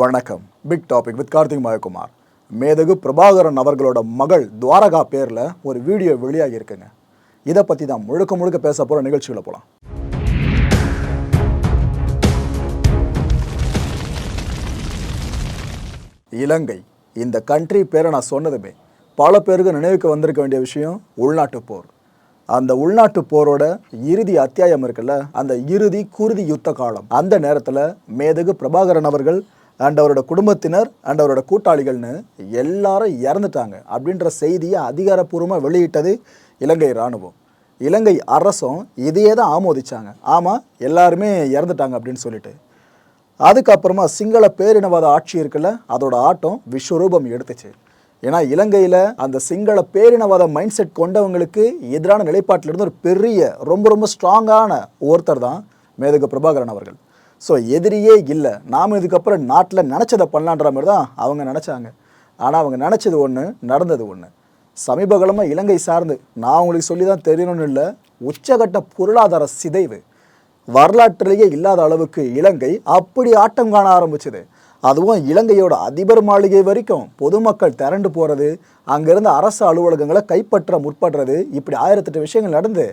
வணக்கம். Big topic with Karthik மயக்குமார் மேதகு பிரபாகரன் அவர்களோட மகள் துவாரகா பேரில் ஒரு வீடியோ வெளியாகி இருக்குங்க இதை பற்றி தான் முழுக்க முழுக்க பேச போகிற நிகழ்ச்சிகளை போகலாம் இலங்கை. இந்த கண்ட்ரி பேரை நான் சொன்னதுமே பல பேருக்கு நினைவுக்கு வந்திருக்க வேண்டிய விஷயம் உள்நாட்டு போர். அந்த உள்நாட்டு போரோட இறுதி அத்தியாயம் இருக்குல்ல அந்த இறுதி குருதி யுத்த காலம். அந்த நேரத்தில் மேதகு பிரபாகரன் அவர்கள் அண்ட் அவரோட குடும்பத்தினர் அண்ட் அவரோட கூட்டாளிகள்னு எல்லாரும் இறந்துட்டாங்க. அப்படின்ற செய்தியை அதிகாரப்பூர்வமாக வெளியிட்டது இலங்கை இராணுவம். இலங்கை அரசும் இதையே தான் ஆமோதிச்சாங்க. ஆமாம் எல்லாருமே இறந்துட்டாங்க அப்படின்னு சொல்லிட்டு. அதுக்கப்புறமா சிங்கள பேரினவாத ஆட்சி இருக்குல்ல அதோட ஆட்டம் விஸ்வரூபம் எடுத்துச்சு. ஏன்னா இலங்கையில் அந்த சிங்கள பேரினவாத மைண்ட் செட் கொண்டவங்களுக்கு எதிரான நிலைப்பாட்டில் இருந்து ஒரு பெரிய ரொம்ப ரொம்ப ஸ்ட்ராங்கான ஒருத்தர் தான் மேதகு பிரபாகரன் அவர்கள். ஸோ எதிரியே இல்லை. நாம் இதுக்கப்புறம் நாட்டில் நினச்சதை பண்ணலான்ற மாதிரி தான் அவங்க நினச்சாங்க. ஆனால் அவங்க நினச்சது ஒன்று நடந்தது ஒன்று சமீபகாலமாக இலங்கை சார்ந்து நான் உங்களுக்கு சொல்லி தான் தெரியணும்னு இல்லை உச்சகட்ட பொருளாதார சிதைவு. வரலாற்றிலேயே இல்லாத அளவுக்கு இலங்கை அப்படி ஆட்டம் காண ஆரம்பிச்சது. அதுவும் இலங்கையோட அதிபர் மாளிகை வரைக்கும் பொதுமக்கள் திரண்டு போகிறது அங்கேருந்து அரசு அலுவலகங்களை கைப்பற்ற முற்படுறது இப்படி ஆயிரத்தெட்டு விஷயங்கள் நடந்து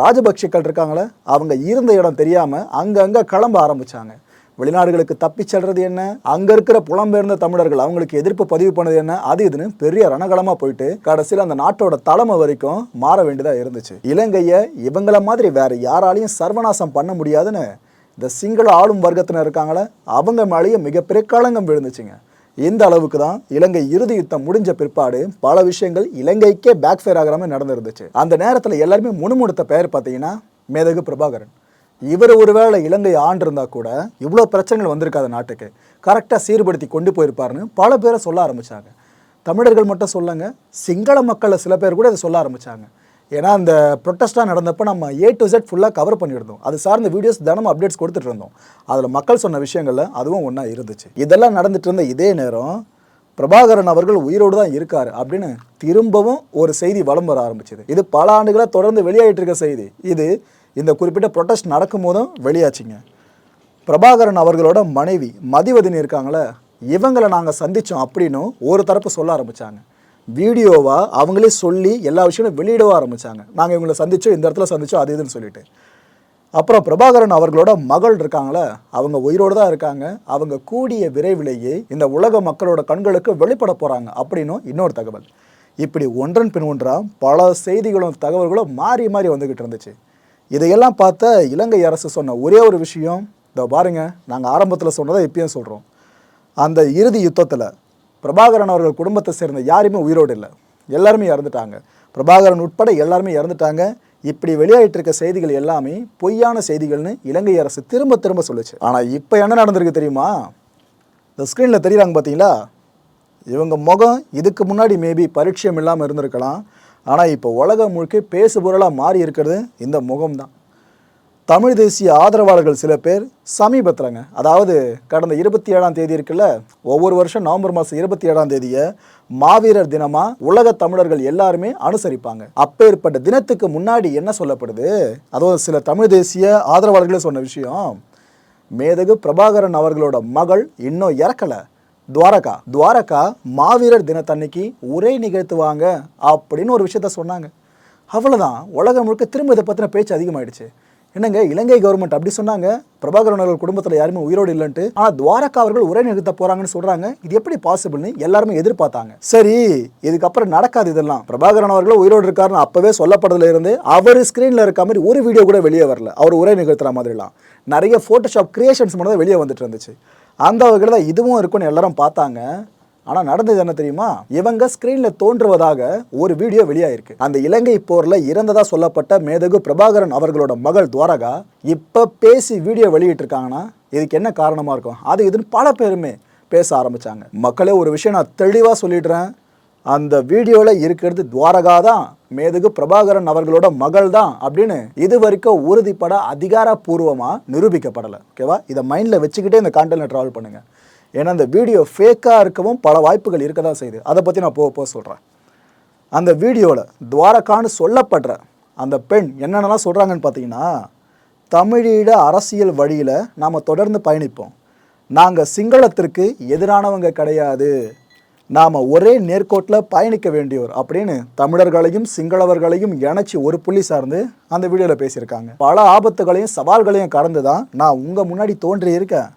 ராஜபக்ஷக்கள் இருக்காங்களே அவங்க இருந்த இடம் தெரியாமல் அங்கங்கே கிளம்ப ஆரம்பித்தாங்க வெளிநாடுகளுக்கு தப்பி செல்றது என்ன? அங்கே இருக்கிற புலம்பெயர்ந்த தமிழர்கள் அவங்களுக்கு எதிர்ப்பு பதிவு பண்ணது என்ன? அது இதுன்னு பெரிய ரணகலமாக போயிட்டு கடைசியில் அந்த நாட்டோட தலைமை வரைக்கும் மாற வேண்டியதாக இருந்துச்சு. இலங்கையை இவங்கள மாதிரி வேற யாராலையும் சர்வநாசம் பண்ண முடியாதுன்னு இந்த சிங்கள ஆளும் வர்க்கத்தினர் இருக்காங்களே அவங்க மேலேயே மிகப்பெரிய களங்கம் விழுந்துச்சுங்க. இந்த அளவுக்கு தான் இலங்கை இறுதி யுத்தம் முடிஞ்ச பிற்பாடு பல விஷயங்கள் இலங்கைக்கே பேக் ஃபேர் ஆகிற மாதிரி நடந்துருந்துச்சு. அந்த நேரத்தில் எல்லாருமே முணுமுணுத்த பெயர் பார்த்தீங்கன்னா மேதகு பிரபாகரன். இவர் ஒருவேளை இலங்கை ஆண்டிருந்தா கூட இவ்வளோ பிரச்சனைகள் வந்திருக்காது நாட்டுக்கு. கரெக்டாக சீர்படுத்தி கொண்டு போயிருப்பாருன்னு பல பேரை சொல்ல ஆரம்பித்தாங்க தமிழர்கள் மட்டும் சொல்லுங்க சிங்கள மக்களில் சில பேர் கூட இதை சொல்ல ஆரம்பித்தாங்க ஏன்னா அந்த ப்ரொட்டஸ்ட்டாக நடந்தப்போ நம்ம ஏ டு செட் ஃபுல்லாக கவர் பண்ணியிருந்தோம். அது சார்ந்த வீடியோஸ் தினமும் அப்டேட்ஸ் கொடுத்துட்டு இருந்தோம். அதில் மக்கள் சொன்ன விஷயங்களில் அதுவும் ஒன்றா இருந்துச்சு. இதெல்லாம் நடந்துட்டு இருந்த இதே நேரம் பிரபாகரன் அவர்கள் உயிரோடு தான் இருக்கார் அப்படின்னு திரும்பவும் ஒரு செய்தி வலம் வர ஆரம்பிச்சது. இது பல ஆண்டுகளாக தொடர்ந்து வெளியாகிட்டு இருக்க செய்தி. இது இந்த குறிப்பிட்ட ப்ரொட்டஸ்ட் நடக்கும் போதும் வெளியாச்சுங்க. பிரபாகரன் அவர்களோட மனைவி மதிவதினி இருக்காங்களே இவங்களை நாங்கள் சந்தித்தோம் அப்படின்னு ஒரு தரப்பு சொல்ல ஆரம்பித்தாங்க வீடியோவாக அவங்களே சொல்லி எல்லா விஷயமும் வெளியிடவும் ஆரம்பித்தாங்க நாங்கள் இவங்களை சந்தித்தோம் இந்த இடத்துல சந்தித்தோம் அது இதுன்னு சொல்லிட்டு. அப்புறம் பிரபாகரன் அவர்களோட மகள் இருக்காங்களே அவங்க உயிரோடு தான் இருக்காங்க. அவங்க கூடிய விரைவிலேயே இந்த உலக மக்களோட கண்களுக்கு வெளிப்பட போகிறாங்க அப்படின்னும் இன்னொரு தகவல். இப்படி ஒன்றன் பின் ஒன்றாக பல செய்திகளும் தகவல்களும் மாறி மாறி வந்துக்கிட்டு இருந்துச்சு. இதையெல்லாம் பார்த்த இலங்கை அரசு சொன்ன ஒரே ஒரு விஷயம் இதோ பாருங்கள் நாங்கள் ஆரம்பத்தில் சொன்னதை இப்பயும் சொல்கிறோம் அந்த இறுதி யுத்தத்தில் பிரபாகரன் அவர்கள் குடும்பத்தை சேர்ந்த யாருமே உயிரோடு இல்லை. எல்லாருமே இறந்துட்டாங்க. பிரபாகரன் உட்பட எல்லாருமே இறந்துட்டாங்க. இப்படி வெளியாகிட்டு இருக்க செய்திகள் எல்லாமே பொய்யான செய்திகள்னு இலங்கை அரசு திரும்ப திரும்ப சொல்லுச்சு. ஆனால் இப்போ என்ன நடந்திருக்கு தெரியுமா? இந்த ஸ்க்ரீனில் தெரியுறாங்க பார்த்தீங்களா இவங்க முகம் இதுக்கு முன்னாடி மேபி பரிட்சயம் இல்லாமல் இருந்திருக்கலாம். ஆனால் இப்போ உலகம் முழுக்க பேசு பொருளாக மாறி இருக்கிறது இந்த முகம்தான். தமிழ் தேசிய ஆதரவாளர்கள் சில பேர் சமீபத்திலங்க. அதாவது கடந்த இருபத்தி ஏழாம் தேதி இருக்குல்ல ஒவ்வொரு வருஷம் நவம்பர் மாதம் இருபத்தி ஏழாம் தேதியை மாவீரர் தினமாக உலக தமிழர்கள் எல்லாருமே அனுசரிப்பாங்க. அப்பேற்பட்ட தினத்துக்கு முன்னாடி என்ன சொல்லப்படுது? அதுவும் சில தமிழ் தேசிய ஆதரவாளர்களே சொன்ன விஷயம் மேதகு பிரபாகரன் அவர்களோட மகள் இன்னும் இறக்கலை. துவாரகா துவாரகா மாவீரர் தினத்தன்னைக்கு உரை நிகழ்த்துவாங்க அப்படின்னு ஒரு விஷயத்த சொன்னாங்க. அவ்வளோதான் உலகம் முழுக்க திரும்ப இதை பற்றின பேச்சு அதிகமாயிடுச்சு. என்னங்க இலங்கை கவர்மெண்ட் அப்படி சொன்னாங்க? பிரபாகரன் அவர்கள் குடும்பத்தில் யாருமே உயிரோடு இல்லைன்ட்டு ஆனால் துவாரகா அவர்கள் உரை நிறுத்த போறாங்கன்னு சொல்றாங்க. இது எப்படி பாசிபிள்னு எல்லாருமே எதிர்பார்த்தாங்க. சரி இதுக்கப்புறம் நடக்காது இதெல்லாம். பிரபாகரன் அவர்கள் உயிரோடு இருக்காருன்னு அப்பவே சொல்லப்பட்டதுல இருந்து அவர் ஸ்கிரீன்ல இருக்க மாதிரி ஒரு வீடியோ கூட வெளியே வரல. அவர் உரை நிகழ்த்துற மாதிரிலாம். நிறைய ஃபோட்டோஷாப் கிரியேஷன்ஸ் மட்டும் தான் வெளியே வந்துட்டு இருந்துச்சு. அந்த வகையில் தான் இதுவும் இருக்கும்னு எல்லாரும் பார்த்தாங்க. ஆனா நடந்தது என்ன தெரியுமா? இவங்க ஸ்கிரீன்ல தோன்றுவதாக ஒரு வீடியோ வெளியாயிருக்கு. அந்த இலங்கை போர்ல இறந்ததா சொல்லப்பட்ட மேதகு பிரபாகரன் அவர்களோட மகள் துவாரகா இப்ப பேசி வீடியோ வெளியிட்டு இருக்காங்கன்னா இதுக்கு என்ன காரணமா இருக்கும்? அது இதுன்னு பல பேருமே பேச ஆரம்பிச்சாங்க. மக்களே ஒரு விஷயம் நான் தெளிவா சொல்லிடுறேன். அந்த வீடியோவில் இருக்கிறது துவாரகா தான் மேதகு பிரபாகரன் அவர்களோட மகள் தான் அப்படின்னு இது வரைக்கும் உறுதிப்பட அதிகாரப்பூர்வமாக நிரூபிக்கப்படலை. ஓகேவா? இதை மைண்டில் வச்சுக்கிட்டே இந்த காண்டென்ட் ட்ராவல் பண்ணுங்கள் ஏன்னா அந்த வீடியோ ஃபேக்காக இருக்கவும் பல வாய்ப்புகள் இருக்க தான் செய்யுது. அதை பற்றி நான் போக போக சொல்கிறேன் அந்த வீடியோவில் துவாரகான்னு சொல்லப்படுற அந்த பெண் என்னென்னலாம் சொல்கிறாங்கன்னு பார்த்தீங்கன்னா தமிழீழ அரசியல் வழியில் நாம் தொடர்ந்து பயணிப்போம். நாங்கள் சிங்களத்திற்கு எதிரானவங்க கிடையாது. நாம் ஒரே நேர்கோட்டில் பயணிக்க வேண்டியோர் அப்படின்னு தமிழர்களையும் சிங்களவர்களையும் இணைச்சி ஒரு புள்ளி சார்ந்து அந்த வீடியோவில் பேசியிருக்காங்க. பல ஆபத்துகளையும் சவால்களையும் கடந்து தான் நான் உங்கள் முன்னாடி தோன்றி இருக்கேன்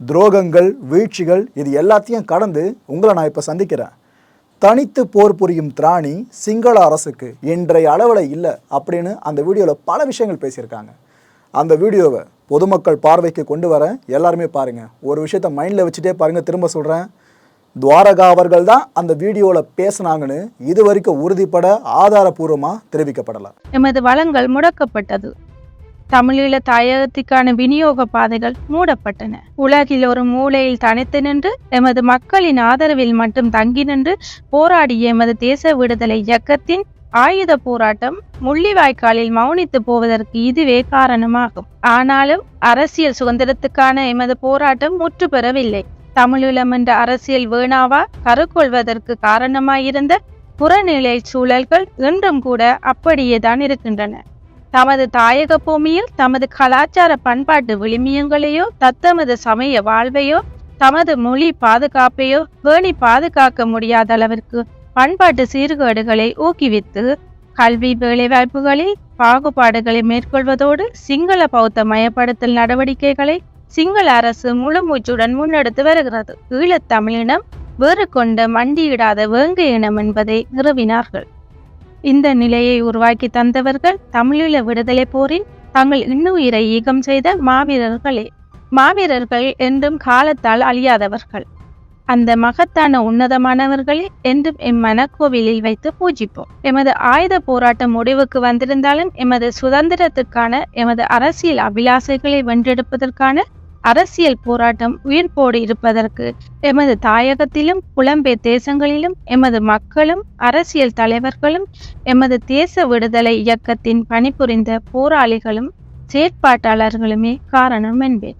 துரோகங்கள் வீழ்ச்சிகள் இது எல்லாத்தையும் கடந்து உங்களை நான் இப்போ சந்திக்கிறேன். தனித்து போர் புரியும் திராணி சிங்கள அரசுக்கு இன்றைய அளவில் இல்லை அப்படின்னு அந்த வீடியோவில் பல விஷயங்கள் பேசியிருக்காங்க. அந்த வீடியோவை பொதுமக்கள் பார்வைக்கு கொண்டு வர எல்லாருமே பாருங்கள் ஒரு விஷயத்த மைண்டில் வச்சுட்டே பாருங்கள் திரும்ப சொல்கிறேன் துவாரகா அவர்கள் தான் அந்த வீடியோவில் பேசுனாங்கன்னு இது வரைக்கும் உறுதிப்பட ஆதாரபூர்வமாக தெரிவிக்கப்படலை. எமது வளங்கள் முடக்கப்பட்டது. தமிழீழ தாயகத்திற்கான விநியோக பாதைகள் மூடப்பட்டன. உலகில் ஒரு மூலையில் தனித்து நின்று எமது மக்களின் ஆதரவில் மட்டும் தங்கி நின்று போராடிய எமது தேச விடுதலை இயக்கத்தின் ஆயுத போராட்டம் முள்ளிவாய்க்காலில் மௌனித்து போவதற்கு இதுவே காரணமாகும். ஆனாலும் அரசியல் சுதந்திரத்துக்கான எமது போராட்டம் முற்று பெறவில்லை. தமிழீழம் என்ற அரசியல் வேணாவா கருக்கொள்வதற்கு காரணமாயிருந்த புறநிலை சூழல்கள் இன்றும் கூட அப்படியே தான் இருக்கின்றன. தமது தாயக பூமியில் தமது கலாச்சார பண்பாட்டு விளிமியங்களையோ தத்தமது சமய வாழ்வையோ தமது மொழி பாதுகாப்பையோ பேணி பாதுகாக்க முடியாத அளவிற்கு பண்பாட்டு சீர்கேடுகளை ஊக்குவித்து கல்வி வேலைவாய்ப்புகளில் பாகுபாடுகளை மேற்கொள்வதோடு சிங்கள பௌத்த மயப்படுத்தல் நடவடிக்கைகளை சிங்கள அரசு முழு மூச்சுடன் முன்னெடுத்து வருகிறது. ஈழத்தமிழினம் வேறு கொண்ட மண்டியிடாத வேங்கை இனம் என்பதை நிறுவினார்கள். இந்த நிலையை உருவாக்கி தந்தவர்கள் தமிழீழ விடுதலை போரின் தங்கள் இன்னுயிரை ஈகம் செய்த மாவீரர்களே. மாவீரர்கள் என்றும் காலத்தால் அழியாதவர்கள். அந்த மகத்தான உன்னதமானவர்களை என்றும் இம்மன கோவிலில் வைத்து பூஜிப்போம். எமது ஆயுத போராட்டம் முடிவுக்கு வந்திருந்தாலும் எமது சுதந்திரத்துக்கான எமது அரசியல் அபிலாசைகளை வென்றெடுப்பதற்கான அரசியல் போராட்டம் உயிர்ப்போடு இருப்பதற்கு எமது தாயகத்திலும் புலம்பெயர் தேசங்களிலும் எமது மக்களும் அரசியல் தலைவர்களும் எமது தேச விடுதலை இயக்கத்தின் பணிபுரிந்த போராளிகளும் செயற்பாட்டாளர்களுமே காரணம் என்பேன்.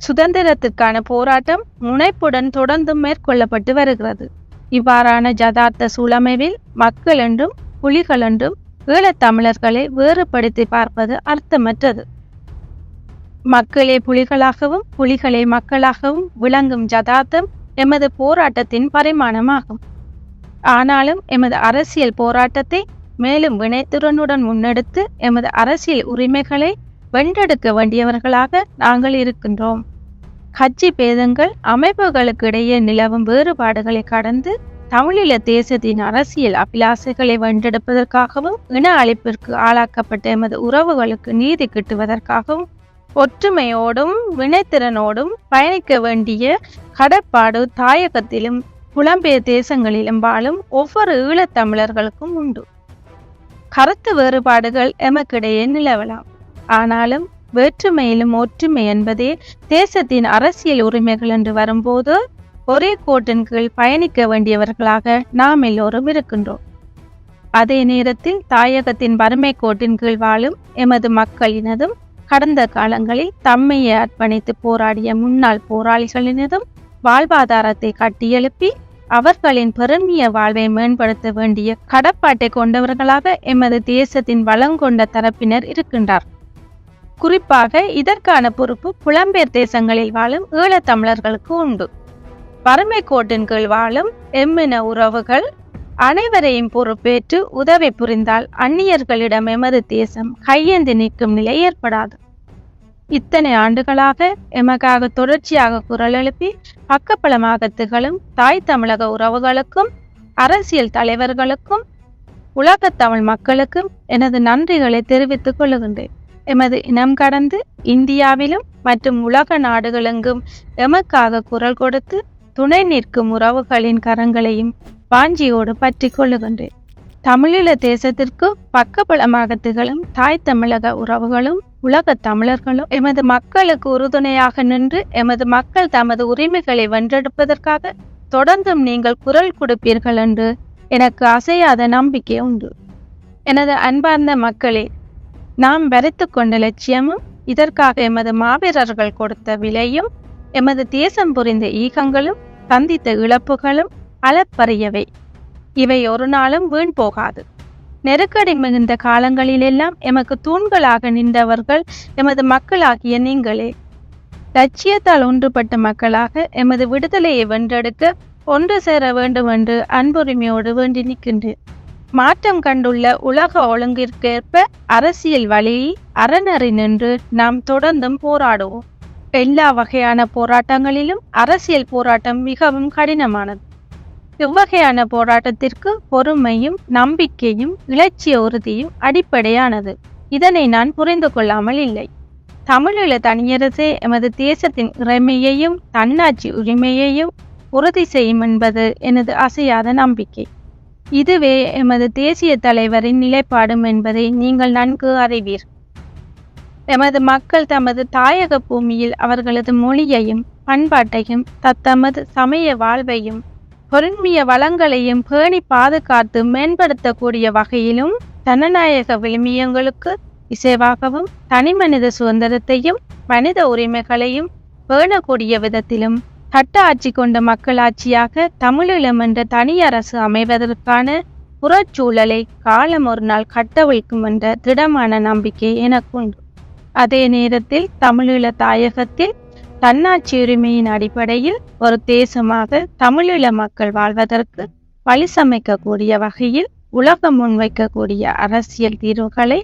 சுதந்திரத்திற்கான போராட்டம் முனைப்புடன் தொடர்ந்து மேற்கொள்ளப்பட்டு வருகிறது. இவ்வாறான ஜதார்த்த சூழமைவில் மக்கள் என்றும் புலிகள் என்றும் ஈழத்தமிழர்களை வேறுபடுத்தி பார்ப்பது அர்த்தமற்றது. மக்களே புலிகளாகவும் புலிகளே மக்களாகவும் விளங்கும் ஜதார்த்தம் எமது போராட்டத்தின் பரிமாணமாகும். ஆனாலும் எமது அரசியல் போராட்டத்தை மேலும் வினைத்திறனுடன் முன்னெடுத்து எமது அரசியல் உரிமைகளை வென்றெடுக்க வேண்டியவர்களாக நாங்கள் இருக்கின்றோம். கட்சி பேதங்கள் அமைப்புகளுக்கு இடையே நிலவும் வேறுபாடுகளை கடந்து தமிழீழ தேசத்தின் அரசியல் அபிலாசைகளை வென்றெடுப்பதற்காகவும் இன அழிப்பிற்கு ஆளாக்கப்பட்ட எமது உறவுகளுக்கு நீதி கிட்டுவதற்காகவும் ஒற்றுமையோடும் வினைத்திறனோடும் பயணிக்க வேண்டிய கடப்பாடு தாயகத்திலும் புலம்பெயர் தேசங்களிலும் வாழும் ஒவ்வொரு ஈழத்தமிழர்களுக்கும் உண்டு. கருத்து வேறுபாடுகள் எமக்கிடையே நிலவலாம். ஆனாலும் வேற்றுமையிலும் ஒற்றுமை என்பதே தேசத்தின் அரசியல் உரிமைகள் என்று வரும்போது ஒரே கோட்டின் கீழ் பயணிக்க வேண்டியவர்களாக நாம் எல்லோரும் இருக்கின்றோம். அதே நேரத்தில் தாயகத்தின் வறுமை கோட்டின் கீழ் வாழும் எமது மக்களினதும் கடந்த காலங்களில் தம்மையை அர்ப்பணித்து போராடிய முன்னாள் போராளிகளினதும் வாழ்வாதாரத்தை கட்டியெழுப்பி அவர்களின் பெருமிய வாழ்வை மேம்படுத்த வேண்டிய கடப்பாட்டை கொண்டவர்களாக எமது தேசத்தின் வளங்கொண்ட தரப்பினர் இருக்கின்றார். குறிப்பாக இதற்கான பொறுப்பு புலம்பெயர் தேசங்களில் வாழும் ஈழத்தமிழர்களுக்கு உண்டு. வறுமை கோட்டின் கீழ் வாழும் எம்மின உறவுகள் அனைவரையும் பொறுப்பேற்று உதவி புரிந்தால் அந்நியர்களிடம் எமது தேசம் கையேந்தி நிற்கும் நிலை ஏற்படாது. இத்தனை ஆண்டுகளாக எமக்காக தொடர்ச்சியாக குரல் எழுப்பி பக்கபலமாக திகழும் தாய் தமிழக உறவுகளுக்கும் அரசியல் தலைவர்களுக்கும் உலகத் தமிழ் மக்களுக்கும் எனது நன்றிகளை தெரிவித்துக் கொள்ளுகின்றேன் எமது இனம் கடந்து இந்தியாவிலும் மற்றும் உலக நாடுகளெங்கும் எமக்காக குரல் கொடுத்து துணை நிற்கும் உறவுகளின் கரங்களையும் வாஞ்சியோடு பற்றி கொள்ளுகின்றேன். தமிழீழ தேசத்திற்கு பக்கபலமாக திகழும் தாய் தமிழக உறவுகளும் உலக தமிழர்களும் எமது மக்களுக்கு உறுதுணையாக நின்று எமது மக்கள் தமது உரிமைகளை வென்றெடுப்பதற்காக தொடர்ந்தும் நீங்கள் குரல் கொடுப்பீர்கள் என்று எனக்கு அசையாத நம்பிக்கை உண்டு. எனது அன்பார்ந்த மக்களே நாம் வரைத்து கொண்ட லட்சியமும் இதற்காக எமது மாவீரர்கள் கொடுத்த விலையும் எமது தேசம் புரிந்த ஈகங்களும் சந்தித்த இழப்புகளும் அளப்பரியவை இவை ஒரு நாளும் வீண் போகாது. நெருக்கடி மிகுந்த காலங்களிலெல்லாம் எமக்கு தூண்களாக நின்றவர்கள் எமது மக்களாகிய நீங்களே. லட்சியத்தால் ஒன்றுபட்ட மக்களாக எமது விடுதலையை வென்றெடுக்க ஒன்று சேர வேண்டும் என்று அன்புரிமையோடு வேண்டி நிற்கின்றேன். மாற்றம் கண்டுள்ள உலக ஒழுங்கிற்கேற்ப அரசியல் வழியை அறநறி நின்று நாம் தொடர்ந்தும் போராடுவோம். எல்லா வகையான போராட்டங்களிலும் அரசியல் போராட்டம் மிகவும் கடினமானது. இவ்வகையான போராட்டத்திற்கு பொறுமையும் நம்பிக்கையும் இலட்சிய உறுதியும் அடிப்படையானது. இதனை நான் புரிந்து கொள்ளாமல் இல்லை. தமிழீழ தனியரசே எமது தேசத்தின் இறைமையையும் தன்னாட்சி உரிமையையும் உறுதி செய்யும் என்பது எனது அசையாத நம்பிக்கை. இதுவே எமது தேசிய தலைவரின் நிலைப்பாடும் என்பதை நீங்கள் நன்கு அறிவீர். எமது மக்கள் தமது தாயக பூமியில் அவர்களது மொழியையும் பண்பாட்டையும் தத்தமது சமய வாழ்வையும் பொருண்மிய வளங்களையும் பேணி பாதுகாத்து மேம்படுத்தக்கூடிய வகையிலும் ஜனநாயக விழுமியங்களுக்கு இசைவாகவும் தனிமனித சுதந்திரத்தையும் மனித உரிமைகளையும் பேணக்கூடிய விதத்திலும் சட்ட ஆட்சி கொண்ட மக்களாட்சியாக தமிழீழம் என்ற தனி அரசு அமைவதற்கான புறச்சூழலை காலம் ஒரு நாள் கட்டவிழ்க்கும் என்ற திடமான நம்பிக்கை எனக்குண்டு அதே நேரத்தில் தமிழீழ தாயகத்தில் தன்னாட்சி உரிமையின் அடிப்படையில் ஒரு தேசமாக தமிழீழ மக்கள் வாழ்வதற்கு பழிசமைக்கக்கூடிய வகையில் உலகம் முன்வைக்கக்கூடிய அரசியல் தீர்வுகளை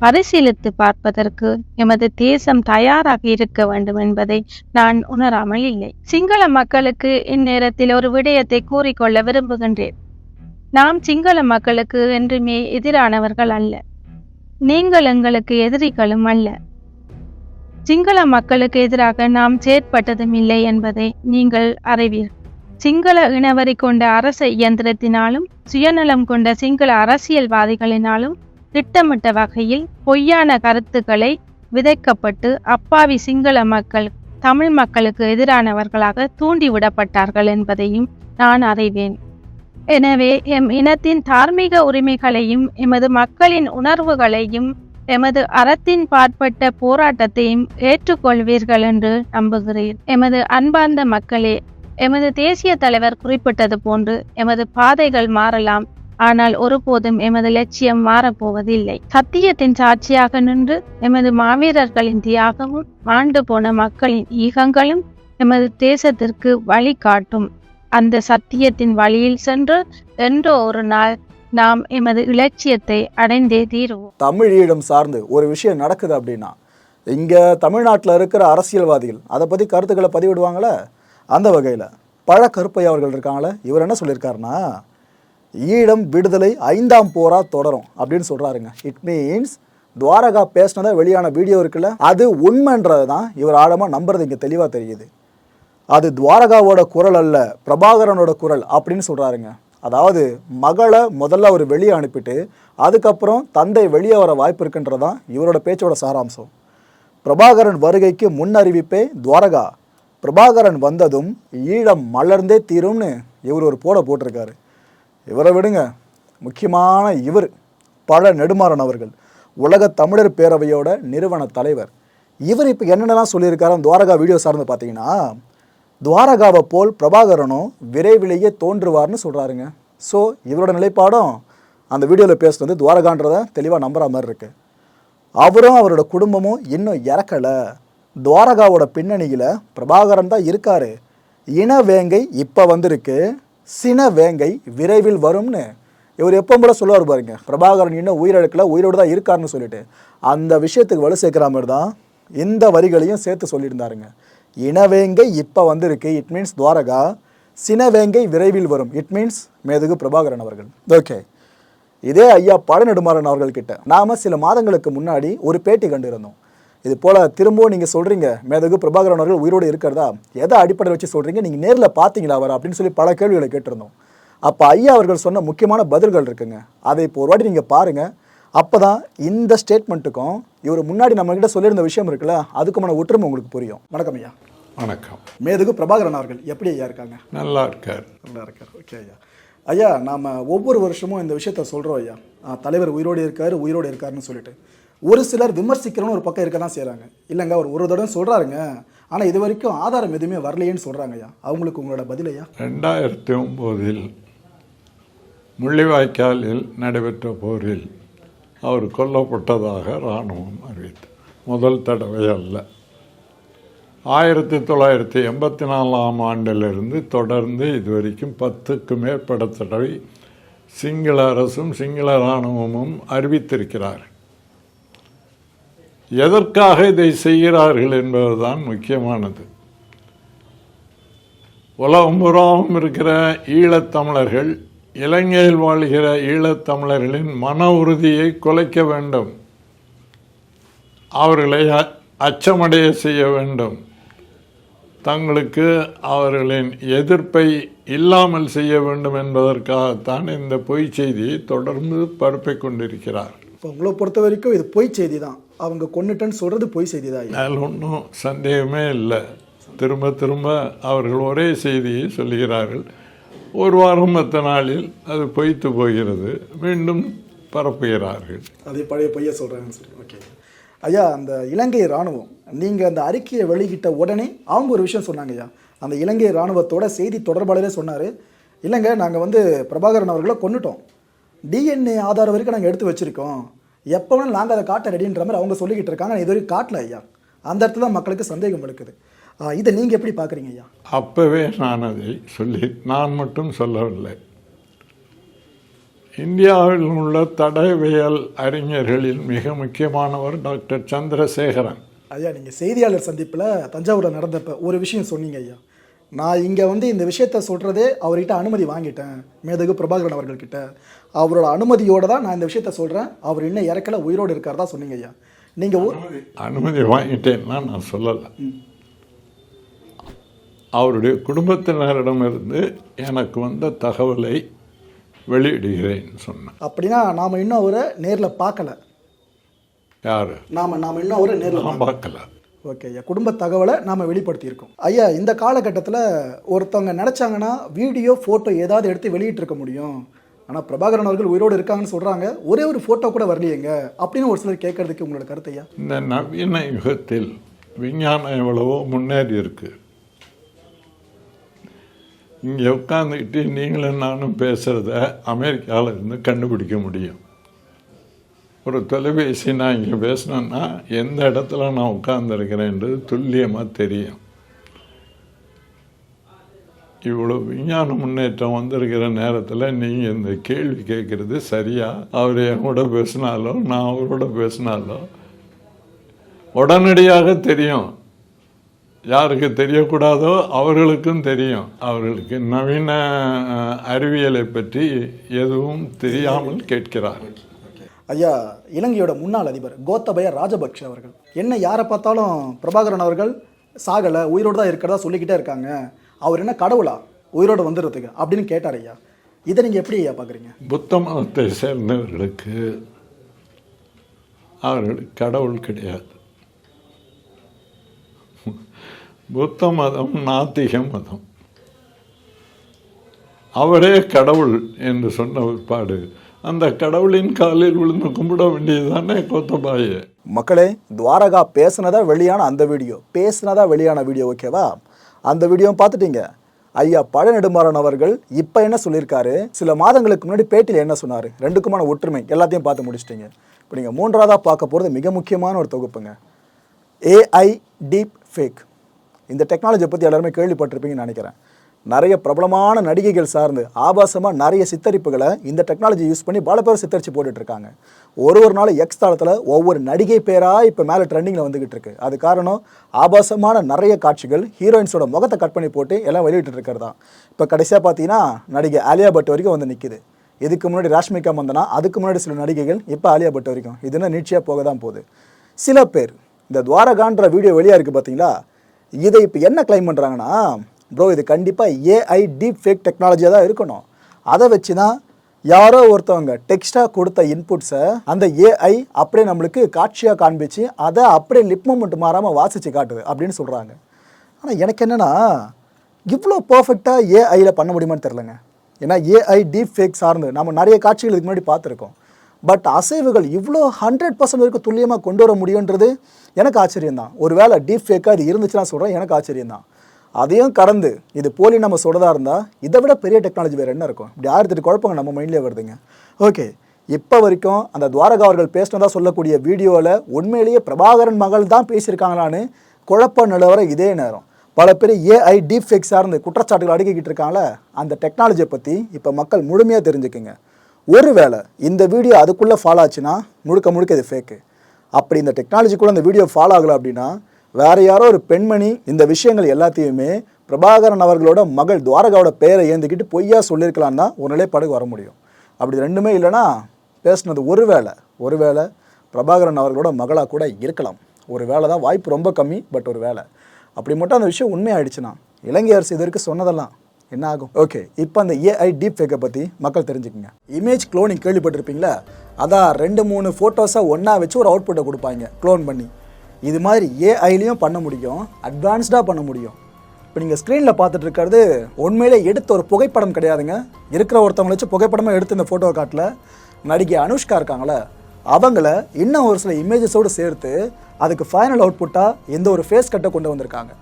பரிசீலித்து பார்ப்பதற்கு எமது தேசம் தயாராக இருக்க வேண்டும் என்பதை நான் உணராமல் இல்லை. சிங்கள மக்களுக்கு இந்நேரத்தில் ஒரு விடயத்தை கூறிக்கொள்ள விரும்புகின்றேன். நாம் சிங்கள மக்களுக்கு என்றுமே எதிரானவர்கள் அல்ல. நீங்கள் எங்களுக்கு எதிரிகளும் அல்ல. சிங்கள மக்களுக்கு எதிராக நாம் செயற்பட்டதும் இல்லை என்பதை நீங்கள் அறிவீர். சிங்கள இனவரி கொண்ட அரச இயந்திரத்தினாலும் சுயநலம் கொண்ட சிங்கள அரசியல்வாதிகளினாலும் திட்டமிட்ட வகையில் பொய்யான கருத்துக்களை விதைக்கப்பட்டு அப்பாவி சிங்கள மக்கள் தமிழ் மக்களுக்கு எதிரானவர்களாக தூண்டிவிடப்பட்டார்கள் என்பதையும் நான் அறிவேன். எனவே எம் இனத்தின் தார்மீக உரிமைகளையும் எமது மக்களின் உணர்வுகளையும் எமது அறத்தின் பாற்பட்ட போராட்டத்தையும் ஏற்றுக்கொள்வீர்கள் என்று நம்புகிறேன். எமது அன்பார்ந்த மக்களே எமது தேசிய தலைவர் குறிப்பிட்டது போன்று எமது பாதைகள் மாறலாம். ஆனால் ஒருபோதும் எமது லட்சியம் மாறப்போவதில்லை. சத்தியத்தின் சாட்சியாக நின்று எமது மாவீரர்களின் தியாகமும் மாண்டு போன மக்களின் ஈகங்களும் எமது தேசத்திற்கு வழி காட்டும் அந்த சத்தியத்தின் வழியில் சென்று என்றோ ஒரு நாள் நாம் எமது இலட்சியத்தை அடைந்தே தீருவோம். தமிழீழம் சார்ந்து ஒரு விஷயம் நடக்குது அப்படின்னா இங்கே தமிழ்நாட்டில் இருக்கிற அரசியல்வாதிகள் அதை பற்றி கருத்துக்களை பதிவிடுவாங்களே? அந்த வகையில் பழ கருப்பையா அவர்கள் இருக்காங்களே? இவர் என்ன சொல்லியிருக்காருன்னா ஈழம் விடுதலை ஐந்தாம் போரா தொடரும் அப்படின்னு சொல்கிறாருங்க இட் மீன்ஸ் துவாரகா பேசினதை வெளியான வீடியோ இருக்குல்ல அது உண்மைன்றது தான் இவர் ஆழமாக நம்புறது இங்கே தெளிவாக தெரியுது. அது துவாரகாவோட குரல் அல்ல பிரபாகரனோட குரல் அப்படின்னு சொல்கிறாருங்க அதாவது மகளை முதல்ல அவர் வெளியே அனுப்பிட்டு அதுக்கப்புறம் தந்தை வெளியே வர வாய்ப்பு இருக்குன்றதான் இவரோட பேச்சோட சாராம்சம். பிரபாகரன் வருகைக்கு முன் அறிவிப்பே துவாரகா. பிரபாகரன் வந்ததும் ஈழம் மலர்ந்தே தீரும்னு இவர் ஒரு போட போட்டிருக்காரு. இவரை விடுங்க. முக்கியமான இவர் பல நெடுமாறன் அவர்கள். உலக தமிழர் பேரவையோட நிறுவன தலைவர். இவர் இப்போ என்னென்னலாம் சொல்லியிருக்காரு அந்த துவாரகா வீடியோ சார்ந்து பார்த்தீங்கன்னா துவாரகாவை போல் பிரபாகரனும் விரைவிலேயே தோன்றுவார்னு சொல்கிறாருங்க ஸோ இவரோட நிலைப்பாடும் அந்த வீடியோவில் பேசுனது துவாரகான்றதை தெளிவாக நம்புகிற மாதிரி இருக்கு. அவரும் அவரோட குடும்பமும் இன்னும் இறக்கலை. துவாரகாவோட பின்னணியில் பிரபாகரன் தான் இருக்கார். இன வேங்கை இப்போ வந்திருக்கு. சின வேங்கை விரைவில் வரும்னு இவர் எப்போ கூட சொல்லுவார் பாருங்க. பிரபாகரன் இன்னும் உயிரிழக்கல உயிரோடு தான் இருக்காருன்னு சொல்லிட்டு. அந்த விஷயத்துக்கு வலு சேர்க்குற மாதிரி தான் இந்த வரிகளையும் சேர்த்து சொல்லியிருந்தாருங்க. இனவேங்கை இப்போ வந்திருக்கு. It means Dwarka. சினவேங்கை விரைவில் வரும். இட் மீன்ஸ் மேதுகு பிரபாகரன் அவர்கள். ஓகே இதே ஐயா பழநெடுமாறன் அவர்கள்கிட்ட நாம் சில மாதங்களுக்கு முன்னாடி ஒரு பேட்டி கண்டிருந்தோம். இது போல் திரும்பவும் நீங்கள் சொல்கிறீங்க மேதகு பிரபாகரன் அவர்கள் உயிரோடு இருக்கிறதா? எதை அடிப்படையில் வச்சு சொல்கிறீங்க நீங்கள் நேரில் பார்த்தீங்களா அவர் அப்படின்னு சொல்லி பல கேள்விகளை கேட்டிருந்தோம். அப்போ ஐயா அவர்கள் சொன்ன முக்கியமான பதில்கள் இருக்குங்க. அதை இப்போ ஒரு வாட்டி நீங்கள் பாருங்கள் அப்போ தான் இந்த ஸ்டேட்மெண்ட்டுக்கும் இவர் முன்னாடி நம்மக்கிட்ட சொல்லியிருந்த விஷயம் இருக்குல்ல அதுக்குமான ஒற்றுமை உங்களுக்கு புரியும். வணக்கம் ஐயா. வணக்கம். மேதகு பிரபாகரன் அவர்கள் எப்படி ஐயா இருக்காங்க? நல்லா இருக்கார். நல்லா இருக்கார். ஓகே ஐயா. ஐயா நாம் ஒவ்வொரு வருஷமும் இந்த விஷயத்த சொல்கிறோம் ஐயா. தலைவர் உயிரோடு இருக்கார் உயிரோடு இருக்காருன்னு சொல்லிட்டு. ஒரு சிலர் விமர்சிக்கிறவங்க ஒரு பக்கம் இருக்க தான் செய்கிறாங்க இல்லைங்க அவர் ஒரு தடவை சொல்கிறாருங்க ஆனால் இது வரைக்கும் ஆதாரம் எதுவுமே வரலையேன்னு சொல்கிறாங்க ஐயா. அவங்களுக்கு உங்களோட பதில் ஐயா? ரெண்டாயிரத்தி ஒம்போதில் முள்ளிவாய்க்காலில் நடைபெற்ற போரில் அவர் கொல்லப்பட்டதாக இராணுவம் அறிவித்தது. முதல் தடவை அல்ல. ஆயிரத்தி தொள்ளாயிரத்தி எண்பத்தி நாலாம் ஆண்டிலிருந்து தொடர்ந்து இதுவரைக்கும் பத்துக்கு மேற்பட்ட தடவை சிங்கள அரசும் சிங்கள இராணுவமும் அறிவித்திருக்கிறார். எதற்காக இதை செய்கிறார்கள் என்பதுதான் முக்கியமானது. உலகம் புறாவும் இருக்கிற ஈழத்தமிழர்கள் இலங்கையில் வாழ்கிற ஈழத்தமிழர்களின் மன உறுதியை குலைக்க வேண்டும். அவர்களை அச்சமடைய செய்ய வேண்டும். தங்களுக்கு அவர்களின் எதிர்ப்பை இல்லாமல் செய்ய வேண்டும் என்பதற்காகத்தான் இந்த பொய் செய்தியை தொடர்ந்து பரப்பிக் கொண்டிருக்கிறார். இப்போ உங்களை பொறுத்த வரைக்கும் இது பொய் செய்தி தான். அவங்க கொண்டுட்டேன்னு சொல்கிறது பொய் செய்தி தான் அதில் ஒன்றும் சந்தேகமே இல்லை. திரும்ப திரும்ப அவர்கள் ஒரே செய்தியை சொல்லுகிறார்கள். ஒரு வாரம் மற்ற நாளில் அது பொய்த்து போகிறது. மீண்டும் பரப்புகிறார்கள். அதே பழைய பொய்ய சொல்கிறாங்கன்னு சொல்லி ஓகே ஐயா அந்த இலங்கை இராணுவம் நீங்கள் அந்த அறிக்கையை வெளியிட்ட உடனே அவங்க ஒரு விஷயம் சொன்னாங்க ஐயா. அந்த இலங்கை இராணுவத்தோட செய்தி தொடர்பாளரே சொன்னார். இல்லைங்க நாங்கள் வந்து பிரபாகரன் அவர்களை கொண்டுட்டோம் டிஎன்ஏ ஆதாரம் வரைக்கும் நாங்கள் எடுத்து வச்சுருக்கோம். எப்போ வேணாலும் நாங்கள் அதை காட்ட ரெடின்ற மாதிரி அவங்க சொல்லிக்கிட்டு இருக்காங்க. நான் இது வரைக்கும் காட்டல ஐயா. அந்த இடத்துல தான் மக்களுக்கு சந்தேகம் இருக்குது இதை நீங்கள் எப்படி பார்க்குறீங்க ஐயா? அப்பவே நான் அதை சொல்லி நான் மட்டும் சொல்லவில்லை. இந்தியாவில் உள்ள தடயவியல் அறிஞர்களில் மிக முக்கியமானவர் டாக்டர் சந்திரசேகரன். ஐயா நீங்கள் செய்தியாளர் சந்திப்பில் தஞ்சாவூரில் நடந்தப்ப ஒரு விஷயம் சொன்னீங்க ஐயா. நான் இங்கே வந்து இந்த விஷயத்த சொல்கிறதே அவர்கிட்ட அனுமதி வாங்கிட்டேன் மேதகு பிரபாகரன் அவர்கள்கிட்ட. அவரோட அனுமதியோடு தான் நான் இந்த விஷயத்த சொல்கிறேன் அவர் இன்னும் இறக்கல உயிரோடு இருக்கார் சொன்னீங்க ஐயா. நீங்கள் அனுமதி வாங்கிட்டேன்னா நான் சொல்லலை. அவருடைய குடும்பத்தினரிடமிருந்து எனக்கு வந்த தகவலை வெளியிடுகிறேன் சொன்னேன் அப்படின்னா நாம் இன்னும் அவரை நேரில் பார்க்கல. யார்? நாம் நாம் இன்னும் அவரை நேரில் பார்க்கல. ஓகே ஐயா. குடும்ப தகவலை நாம் வெளிப்படுத்தியிருக்கோம். ஐயா இந்த காலகட்டத்தில் ஒருத்தவங்க நினச்சாங்கன்னா வீடியோ ஃபோட்டோ ஏதாவது எடுத்து வெளியிட்டிருக்க முடியும். ஆனால் பிரபாகரன் அவர்கள் உயிரோடு இருக்காங்கன்னு சொல்கிறாங்க ஒரே ஒரு ஃபோட்டோ கூட வரலையேங்க. அப்படின்னு ஒரு சிலர் கேட்கறதுக்கு உங்களோட கருத்து ஐயா? இந்த நவீன யுகத்தில் விஞ்ஞானம் எவ்வளவோ முன்னேறி இருக்கு. இங்கே உட்காந்துக்கிட்டு நீங்களும் நானும் பேசுகிறத அமெரிக்காவில் இருந்து கண்டுபிடிக்க முடியும். ஒரு தொலைபேசி நான் இங்கே பேசினேன்னா எந்த இடத்துல நான் உட்கார்ந்துருக்கிறேன்றது துல்லியமாக தெரியும். இவ்வளோ விஞ்ஞான முன்னேற்றம் வந்திருக்கிற நேரத்தில் நீங்கள் இந்த கேள்வி கேட்குறது சரியாக அவர் என் கூட பேசினாலோ நான் அவரோட பேசினாலோ? உடனடியாக தெரியும். யாருக்கு தெரியக்கூடாதோ அவர்களுக்கும் தெரியும். அவர்களுக்கு நவீன அறிவியலை பற்றி எதுவும் தெரியாமல் கேட்கிறார். ஐயா இலங்கையோட முன்னாள் அதிபர் கோத்தபய ராஜபக்ஷ அவர்கள். என்ன யாரை பார்த்தாலும் பிரபாகரன் அவர்கள் சாகலை உயிரோடு தான் இருக்கிறதா சொல்லிக்கிட்டே இருக்காங்க. அவர் என்ன கடவுளா? உயிரோடு வந்துடுறதுக்கு அப்படின்னு கேட்டார் ஐயா. இதை நீங்கள் எப்படி ஐயா பார்க்குறீங்க? புத்த மதத்தை சேர்ந்தவர்களுக்கு அவர்களுக்கு கடவுள் கிடையாது. புத்த மதம் நாத்திக மதம். அவரே கடவுள் என்று சொன்ன பாடு. அந்த கடவுளின் காலில் விழுந்து கும்பிட வேண்டியதுதானே கோத்தபாய? மக்களே துவாரகா பேசுனதா வெளியான அந்த வீடியோ? பேசுனதா வெளியான வீடியோ ஓகேவா அந்த வீடியோ பார்த்துட்டீங்க. ஐயா பழ நெடுமாறன் அவர்கள் இப்போ என்ன சொல்லியிருக்காரு? சில மாதங்களுக்கு முன்னாடி பேட்டியில் என்ன சொன்னார்? ரெண்டுக்குமான ஒற்றுமை எல்லாத்தையும் பார்த்து முடிச்சிட்டீங்க. இப்போ நீங்கள் மூன்றாவதாக பார்க்க போகிறது மிக முக்கியமான ஒரு தொகுப்புங்க. ஏஐ டீப் ஃபேக் இந்த டெக்னாலஜியை பற்றி எல்லாருமே கேள்விப்பட்டிருப்பீங்கன்னு நினைக்கிறேன். நிறைய பிரபலமான நடிகைகள் சார்ந்து ஆபாசமாக நிறைய சித்தரிப்புகளை இந்த டெக்னாலஜி யூஸ் பண்ணி பல பேர் சித்தரித்து போட்டுட்ருக்காங்க. ஒரு ஒரு நாள் எக்ஸ் தளத்தில் ஒவ்வொரு நடிகை பேராக இப்போ மேலே ட்ரெண்டிங்கில் வந்துக்கிட்டு இருக்கு அது காரணம் ஆபாசமான நிறைய காட்சிகள் ஹீரோயின்ஸோட முகத்தை கட் பண்ணி போட்டு எல்லாம் வெளியிட்டு இருக்கிறது தான் இப்போ கடைசியாக பார்த்தீங்கன்னா நடிகை ஆலியா பட் வரைக்கும் வந்து நிற்கிது இதுக்கு முன்னாடி ராஷ்மிகா மந்தனா அதுக்கு முன்னாடி சில நடிகைகள் இப்போ ஆலியா பட் வரைக்கும். இதுன்னா நீட்சியாக போக தான் போகுது. சில பேர் இந்த துவாரகான்ற வீடியோ வெளியாக இருக்குது பார்த்தீங்களா இதை இப்போ என்ன கிளைம் பண்ணுறாங்கன்னா ப்ரோ இது கண்டிப்பாக ஏஐ டீப் ஃபேக் டெக்னாலஜியாக தான் இருக்கணும். அதை வச்சு தான் யாரோ ஒருத்தவங்க டெக்ஸ்ட்டாக கொடுத்த இன்புட்ஸை அந்த ஏஐ அப்படியே நம்மளுக்கு காட்சியாக காண்பிச்சு அதை அப்படியே லிப் மூமெண்ட் மாறாமல் வாசித்து காட்டுது அப்படின்னு சொல்கிறாங்க ஆனால் எனக்கு என்னென்னா இவ்வளோ பர்ஃபெக்டாக ஏஐயில் பண்ண முடியுமான்னு தெரிலங்க ஏன்னா ஏஐ டீப் ஃபேக் சார்ந்து நம்ம நிறைய காட்சிகள் இதுக்கு முன்னாடி பார்த்துருக்கோம். பட் அசைவுகள் இவ்வளோ ஹண்ட்ரட் பர்சன்ட் வரைக்கும் துல்லியமாக கொண்டு வர முடியுன்றது எனக்கு ஆச்சரியம் தான் ஒருவேளை டீப் ஃபேக்காக இது இருந்துச்சுன்னா சொல்கிறேன் எனக்கு ஆச்சரியம் தான் அதையும் கடந்து இது போலி நம்ம சொல்கிறதா இருந்தால் இதை விட பெரிய டெக்னாலஜி வேறு என்ன இருக்கும்? இப்படி ஆயிரத்திட்டு குழப்பங்க நம்ம மைண்ட்லேயே வருதுங்க. ஓகே இப்போ வரைக்கும் அந்த துவாரகா அவர்கள் பேசினதாக சொல்லக்கூடிய வீடியோவில் உண்மையிலேயே பிரபாகரன் மகள் தான் பேசியிருக்காங்களான்னு குழப்ப நிலவர இதே நேரம். பல பேர் ஏஐ டீப் ஃபேக் சார்ந்து குற்றச்சாட்டுகள் அடுக்கிக்கிட்டு இருக்காங்களே அந்த டெக்னாலஜியை பற்றி இப்போ மக்கள் முழுமையாக தெரிஞ்சுக்குங்க. ஒருவேளை இந்த வீடியோ அதுக்குள்ளே ஃபாலோ ஆச்சுன்னா முழுக்க முழுக்க இது ஃபேக்கு அப்படி இந்த டெக்னாலஜிக்குள்ளே இந்த வீடியோ ஃபாலோ ஆகலை அப்படின்னா வேறு யாரோ ஒரு பெண்மணி இந்த விஷயங்கள் எல்லாத்தையுமே பிரபாகரன் அவர்களோட மகள் துவாரகாவோட பெயரை ஏந்திக்கிட்டு பொய்யா சொல்லியிருக்கலான்னு தான் ஒரு நிலைப்பாடுக்கு வர முடியும். அப்படி ரெண்டுமே இல்லைன்னா பேசுனது ஒருவேளை ஒருவேளை பிரபாகரன் அவர்களோட மகளாக கூட இருக்கலாம். ஒரு வேலை தான் வாய்ப்பு ரொம்ப கம்மி பட் ஒரு வேலை அப்படி மட்டும் அந்த விஷயம் உண்மையாயிடுச்சுன்னா இலங்கை அரசு இது வரைக்கும் சொன்னதெல்லாம் என்ன ஆகும் ஓகே இப்போ அந்த ஏஐ டீப் ஃபேக்கை பற்றி மக்கள் தெரிஞ்சுக்கங்க. இமேஜ் க்ளோனிங் கேள்விப்பட்டிருப்பீங்களா? அதான் ரெண்டு மூணு ஃபோட்டோஸை ஒன்றா வச்சு ஒரு அவுட்புட்டை கொடுப்பாங்க க்ளோன் பண்ணி. இது மாதிரி ஏஐலையும் பண்ண முடியும் அட்வான்ஸ்டாக பண்ண முடியும். இப்போ நீங்கள் ஸ்க்ரீனில் பார்த்துட்டு இருக்கிறது உண்மையிலே எடுத்த ஒரு புகைப்படம் கிடையாதுங்க. இருக்கிற ஒருத்தவங்களை வச்சு புகைப்படமாக எடுத்து இந்த ஃபோட்டோ காட்டில். நடிகை அனுஷ்கா இருக்காங்களே அவங்கள இன்னும் ஒரு சில இமேஜஸோடு சேர்த்து அதுக்கு ஃபைனல் அவுட்புட்டாக எந்த ஒரு ஃபேஸ் கட்டை கொண்டு வந்திருக்காங்க.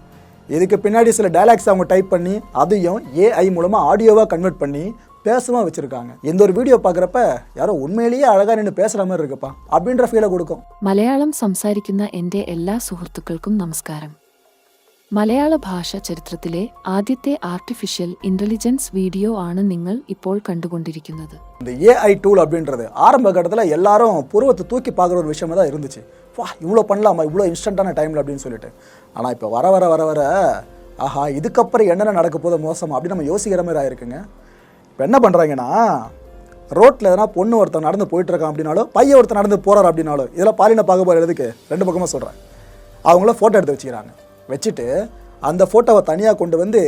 இதுக்கு பின்னாடி சில டயலாக்ஸ் அவங்க டைப் பண்ணி அதையும் ஏஐ மூலமாக ஆடியோவாக கன்வெர்ட் பண்ணி பேசவும் வச்சுருக்காங்க இந்த ஒரு வீடியோ பார்க்குறப்ப யாரோ உண்மையிலேயே அழகாக நின்று பேசுகிற மாதிரி இருக்குப்பா அப்படின்ற ஃபீலை கொடுக்கும் മലയാളം സംസാരിക്കുന്ന എൻ്റെ എല്ലാ സുഹൃത്തുക്കൾക്കും നമസ്കാരം മലയാള ഭാഷ ചരിത്രത്തിലെ ആദ്യത്തെ ആർട്ടിഫിഷ്യൽ ഇന്റലിജൻസ് വീഡിയോ ആണ് നിങ്ങൾ ഇപ്പോൾ കണ്ടുകൊണ്ടിരിക്കുന്നത് இந்த ஏஐ டூல் அப்படின்றது ஆரம்ப கட்டத்தில் எல்லாரும் புருவத்தை தூக்கி பார்க்குற ஒரு விஷயமா தான் இருந்துச்சு வா இவ்வளோ பண்ணலாமா? இவ்வளோ இன்ஸ்டண்ட்டான டைமில் அப்படின்னு சொல்லிட்டு. ஆனால் இப்போ வர வர வர வர ஆஹா இதுக்கப்புறம் என்னென்ன நடக்க போதோ மோசமாக அப்படின்னு நம்ம யோசிக்கிற மாதிரி ஆயிருக்குங்க. இப்போ என்ன பண்ணுறாங்கன்னா ரோட்டில் எதனா பொண்ணு ஒருத்தன் நடந்து போயிட்டுருக்கான் அப்படின்னாலும் பையன் ஒருத்தன் நடந்து போகிறார் அப்படின்னாலும் இதெல்லாம் பாலின பாகுபாடு எதுக்கு? ரெண்டு பக்கமாக சொல்கிறேன் அவங்கள ஃபோட்டோ எடுத்து வச்சுக்கிறாங்க. வச்சுட்டு அந்த ஃபோட்டோவை தனியாக கொண்டு வந்து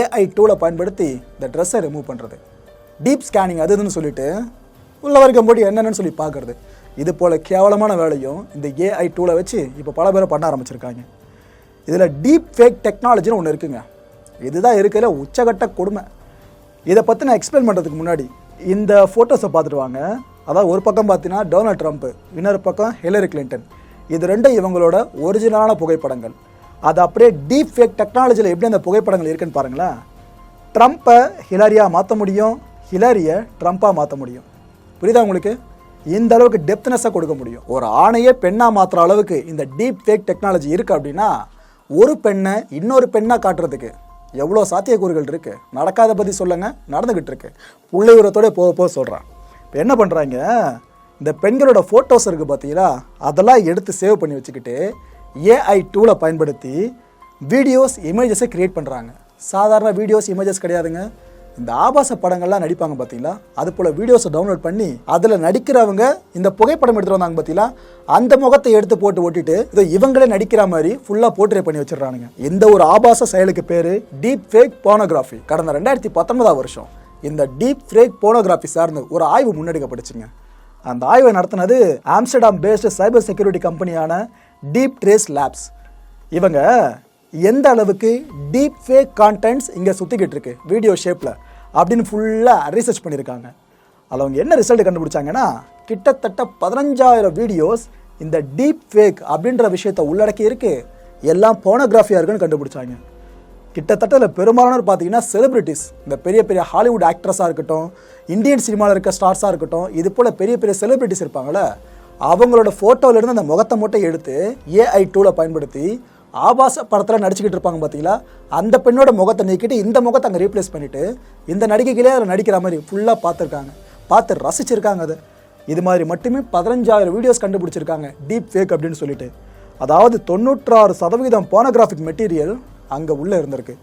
ஏஐ டூவில் பயன்படுத்தி இந்த ட்ரெஸ்ஸை ரிமூவ் பண்ணுறது டீப் ஸ்கேனிங் அது இதுன்னு சொல்லிட்டு உள்ள வரைக்கும் போட்டு என்னென்னு சொல்லி பார்க்குறது. இது போல் கேவலமான வேலையும் இந்த ஏஐ டூலை வச்சு இப்போ பல பேரை பண்ண ஆரம்பிச்சிருக்காங்க. இதில் டீப் ஃபேக் டெக்னாலஜின்னு ஒன்று இருக்குங்க. இதுதான் இருக்கிற உச்சகட்ட கொடுமை. இதை பற்றி நான் எக்ஸ்பிளைன் பண்ணுறதுக்கு முன்னாடி இந்த ஃபோட்டோஸை பார்த்துட்டு வாங்க. அதாவது ஒரு பக்கம் பார்த்தீங்கன்னா டொனால்ட் ட்ரம்ப் இன்னொரு பக்கம் ஹிலரி கிளின்டன் இது ரெண்டும் இவங்களோட ஒரிஜினலான புகைப்படங்கள். அது அப்படியே டீப் ஃபேக் டெக்னாலஜியில் எப்படி அந்த புகைப்படங்கள் இருக்குன்னு பாருங்களேன். ட்ரம்ப்பை ஹிலாரியாக மாற்ற முடியும் ஹிலாரியை ட்ரம்ப்பாக மாற்ற முடியும். புரியுதா உங்களுக்கு? இந்த அளவுக்கு டெப்த்னஸாக கொடுக்க முடியும். ஒரு ஆணையே பெண்ணாக மாற்றுற அளவுக்கு இந்த டீப் ஃபேக் டெக்னாலஜி இருக்குது அப்படின்னா ஒரு பெண்ணை இன்னொரு பெண்ணாக காட்டுறதுக்கு எவ்வளோ சாத்தியக்கூறுகள் இருக்குது நடக்காத பற்றி சொல்லுங்கள் நடந்துக்கிட்டு இருக்கு. புள்ளை உரத்தோட போக போக சொல்கிறேன் இப்போ என்ன பண்ணுறாங்க இந்த பெண்களோட ஃபோட்டோஸ் இருக்குது பார்த்தீங்களா அதெல்லாம் எடுத்து சேவ் பண்ணி வச்சுக்கிட்டு ஏஐ டூலை பயன்படுத்தி வீடியோஸ் இமேஜஸை க்ரியேட் பண்ணுறாங்க சாதாரண வீடியோஸ் இமேஜஸ் கிடையாதுங்க. இந்த ஆபாச படங்கள்லாம் நடிப்பாங்க பார்த்தீங்களா? அது போல் வீடியோஸை டவுன்லோட் பண்ணி அதில் நடிக்கிறவங்க இந்த புகைப்படம் எடுத்துகிட்டு வந்தாங்க பார்த்தீங்களா? அந்த முகத்தை எடுத்து போட்டு ஓட்டிட்டு இதை இவங்களே நடிக்கிற மாதிரி ஃபுல்லாக போர்ட்ரே பண்ணி வச்சிடறானுங்க. இந்த ஒரு ஆபாச செயலுக்கு பேர் டீப் ஃபேக் போனோகிராஃபி கடந்த ரெண்டாயிரத்தி பத்தொன்பதாம் வருஷம் இந்த டீப் ஃபேக் போனோகிராஃபி சார்ந்து ஒரு ஆய்வு முன்னெடுக்கப்படுச்சுங்க அந்த ஆய்வை நடத்தினது ஆம்ஸ்டர்டாம் பேஸ்டு சைபர் செக்யூரிட்டி கம்பெனியான டீப் ட்ரேஸ் லேப்ஸ் இவங்க எந்த அளவுக்கு டீப் ஃபேக் கான்டென்ட்ஸ் இங்கே சுற்றிக்கிட்டு இருக்கு? வீடியோ ஷேப்பில் அப்படின்னு ஃபுல்லாக ரீசர்ச் பண்ணியிருக்காங்க. அதில் அவங்க என்ன ரிசல்ட் கண்டுபிடிச்சாங்கன்னா கிட்டத்தட்ட பதினஞ்சாயிரம் வீடியோஸ் இந்த டீப் ஃபேக் அப்படின்ற விஷயத்தை உள்ளடக்கி இருக்குது எல்லாம் போனோகிராஃபியாக இருக்குன்னு கண்டுபிடிச்சாங்க. கிட்டத்தட்ட இதில் பெரும்பாலானோர் பார்த்தீங்கன்னா செலிபிரிட்டிஸ் இந்த பெரிய பெரிய ஹாலிவுட் ஆக்ட்ரஸாக இருக்கட்டும் இந்தியன் சினிமாவில் இருக்க ஸ்டார்ஸாக இருக்கட்டும் இது போல் பெரிய பெரிய செலிபிரிட்டிஸ் இருப்பாங்கள்ல அவங்களோட ஃபோட்டோவிலேருந்து அந்த முகத்தை மட்டும் எடுத்து ஏஐ டூலை பயன்படுத்தி ஆபாச படத்தில் நடிச்சுக்கிட்டு இருப்பாங்க பார்த்தீங்களா அந்த பெண்ணோட முகத்தை நீக்கிட்டு இந்த முகத்தை அங்கே ரீப்ளேஸ் பண்ணிவிட்டு இந்த நடிகைகளே அதில் நடிக்கிற மாதிரி ஃபுல்லாக பார்த்துருக்காங்க. பார்த்து ரசிச்சிருக்காங்க அதை. இது மாதிரி மட்டுமே பதினஞ்சாயிரம் வீடியோஸ் கண்டுபிடிச்சிருக்காங்க. டீப் ஃபேக் அப்படின்னு சொல்லிட்டு. அதாவது தொண்ணூற்றாறு சதவீதம் போனோகிராஃபிக் மெட்டீரியல் அங்கே உள்ளே இருந்திருக்கு.